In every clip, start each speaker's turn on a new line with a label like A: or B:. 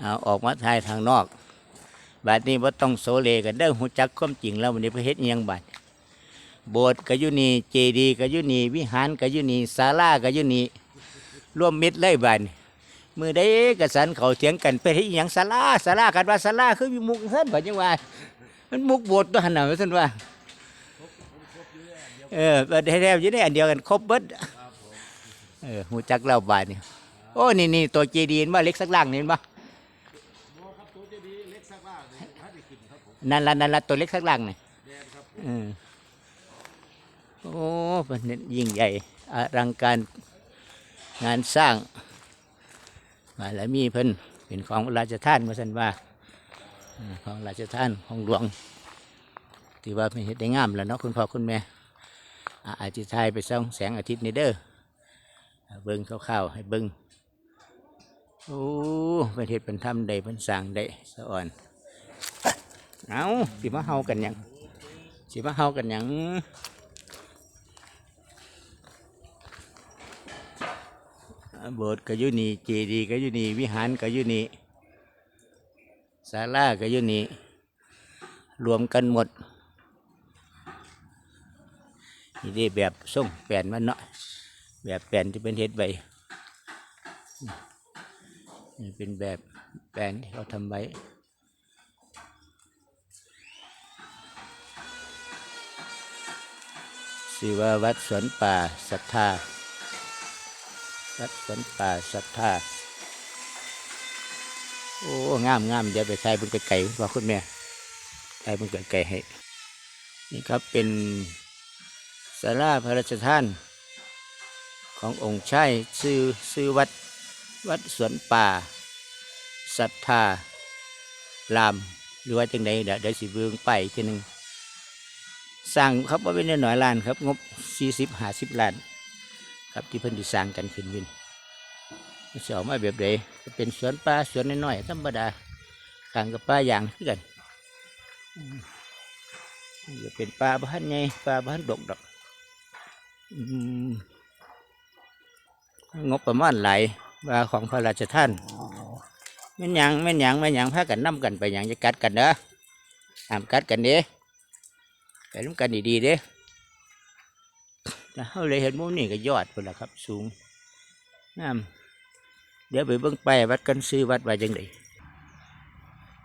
A: เอาออกมาทายทางนอก บาดนี้ว่าต้องโซเลกันเด้อหูจักความจริงแล้ววันนี้พระเฮ็ดยังบาดโบสถ์ก็อยู่นี่เจดีย์ก็อยู่นี่วิหารก็อยู่นี่ศาลาก็อยู่นี่ร่วมมิตรเลยบาดนี้มือได้กระสันเขาเถียงกันไปเฮ็ดอิหยังศาลาศาลากันว่าศาลาคือมีมุกซั่นบัดยังว่า มันมุกโบสถ์ตัวหันน่ะว่าซั่นว่าเออบัดให้แล้วอยู่ในอันเดียวกันครบเบิดเออหูจักแล้วบาดนี่โอ้นี่นี่ตัวเจดีย์เห็กสักล่างน บ่เล็กสักล่างนี่เห็นบ่นั่นละนั่นละตัวเล็กสักล่างนี่เออโอ้เป็นยิ่งใหญ่อลังการงานสร้าง มาแล้วมีเพิ่นเป็นของราชทานมาสันว่าเออของราชทานของหลวงถือว่าเป็นเฮ็ดได้งามแล้วเนาะคุณพ่อคุณแม่อ่าอาจิทายไปส่องแสงอาทิตย์นี่เด้ออ่าเบิ่งคร่าวๆให้เบิ่ง โอ้เป็นเฮ็ดเป็นทำได้เป็นสร้างได้สะอ่อน เอาสิมาเฮากันยังสิมาเฮากันยังโบสถ์ก็อยู่นี่เจดีย์ก็อยู่นี่วิหารก็อยู่นี่ศาลาก็อยู่นี่รวมกันหมดนี่ได้แบบส่งแปลนมันเนาะแบบแปลนที่เป็นเฮ็ดไว้ นี่เป็นแบบแปลนที่เขาทำไว้ชื่อว่าวัดสวนป่าศรัทธา วัดสวนป่าศรัทธา โอ้ งามงามเดี๋ยวไปใช้บนไก่ๆว่าคุณแม่ใช้บนไก่ๆให้ นี่ครับเป็นศาลาพระราชทาน ขององค์ชายชื่อชื่อวัด วัดสวนป่าศรัทธารามหรือว่าจังใดเดี๋ยวเดี๋ยวสิเบืองไปอีกทีหนึ่งสร้างครับว่าเป็นน้อยล้านครับ งบสี่สิบห้าสิบล้าน ครับที่เพิ่นที่สร้างกันขึ้นวินมันสิเออกมาแบบใดก็เป็นสวนป่าสวนน้อยๆธรรมดาข้างกับป่าอย่างคือกันจะเป็นป่าบ้านไงป่าบ้านดกดอกอืมงบประมาณหลาย ว่าของพระราชท่านแม่นหยังแม่นหยังแม่นหยังพากันนํกันไปหยังจะกัดกันเด้อห้ามกัดกันเด้ไปร่วมกันดีๆเด้แล้วเราเลยเห็นมุมนี่ก็ยอดพุ่นละครับ สูงงามเดี๋ยวไปเบิ่งไปวัดกันซื้อวัดไว้จังได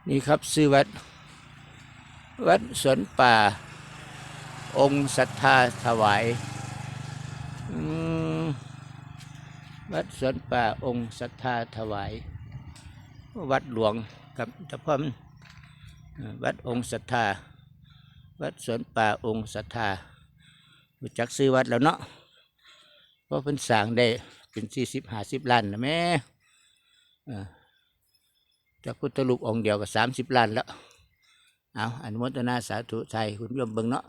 A: นี่ครับซื้อวัด วัดสวนป่า องค์ศรัทธาถวาย อืม วัดสวนป่าองค์ศรัทธาถวาย วัดหลวงครับแต่พ่อมวัดองค์ศรัทธา วัดสวนป่าองค์ศรัทธารู้จักซื้อวัดแล้วเนาะเพราะเพิ่นสร้างได้เป็นสี่สิบห้าสิบล้านนะแม่จากพุทธรูปองค์เดียวก็สามสิบล้านแล้ว เอาอนุโมทนาสาธุไทยคุณโยมเบิ่งเนาะ